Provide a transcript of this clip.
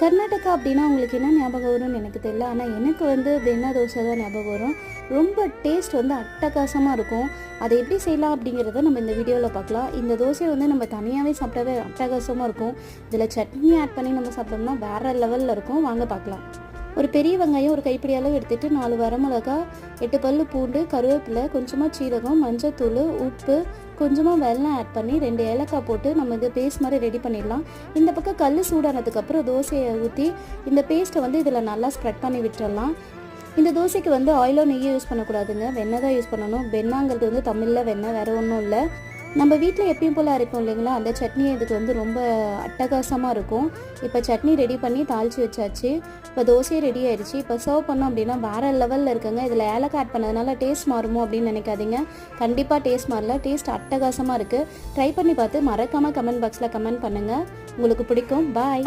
கர்நாடகா அப்படின்னா உங்களுக்கு என்ன ஞாபகம் வரும்னு எனக்கு தெரியல. ஆனால் எனக்கு வந்து வெண்ணா தோசை தான் ஞாபகம் வரும். ரொம்ப டேஸ்ட் வந்து அட்டகாசமாக இருக்கும். அதை எப்படி செய்யலாம் அப்படிங்கிறத நம்ம இந்த வீடியோவில் பார்க்கலாம். இந்த தோசையை வந்து நம்ம தனியாகவே சாப்பிட்டாவே அட்டகாசமாக இருக்கும். இதில் சட்னி ஆட் பண்ணி நம்ம சாப்பிட்டோம்னா வேறு லெவலில் இருக்கும். வாங்க பார்க்கலாம். ஒரு பெரிய வெங்காயம் ஒரு கைப்பிடி அளவு எடுத்துட்டு நாலு வரமிளகா எட்டு பல்லு பூண்டு கருவேப்பிலை கொஞ்சமாக சீரகம் மஞ்சத்தூள் உப்பு கொஞ்சமாக வெள்ளம் ஆட் பண்ணி ரெண்டு ஏலக்காய் போட்டு நம்ம இது பேஸ்ட் மாதிரி ரெடி பண்ணிடலாம். இந்த பக்கம் கல் சூடானதுக்கப்புறம் தோசையை ஊற்றி இந்த பேஸ்ட்டை வந்து இதில் நல்லா ஸ்ப்ரெட் பண்ணி விட்டுடலாம் இந்த தோசைக்கு வந்து ஆயிலோ நெய்யோ யூஸ் பண்ணக்கூடாதுங்க. வெண்ணெய் தான் யூஸ் பண்ணணும். வெண்ணாங்கிறது வந்து தமிழில் வெண்ணெய் வேறு ஒன்றும் இல்லை. நம்ம வீட்டில் எப்பயும் போல் அரைப்போம் இல்லைங்களா? அந்த சட்னி இதுக்கு வந்து ரொம்ப அட்டகாசமாக இருக்கும். இப்போ சட்னி ரெடி பண்ணி தாளித்து வச்சாச்சு. இப்போ தோசையே ரெடி ஆயிடுச்சு. இப்போ சர்வ் பண்ணோம் அப்படின்னா வேறு லெவலில் இருக்குங்க. இதில் ஏலக்காய் ஆட் பண்ணதுனால டேஸ்ட் மாறுமோ அப்படின்னு நினைக்காதீங்க. கண்டிப்பாக டேஸ்ட் மாறல. டேஸ்ட் அட்டகாசமாக இருக்குது ட்ரை பண்ணி பார்த்து மறக்காமல் கமெண்ட் பாக்ஸில் கமெண்ட் பண்ணுங்கள் உங்களுக்கு பிடிக்கும். பாய்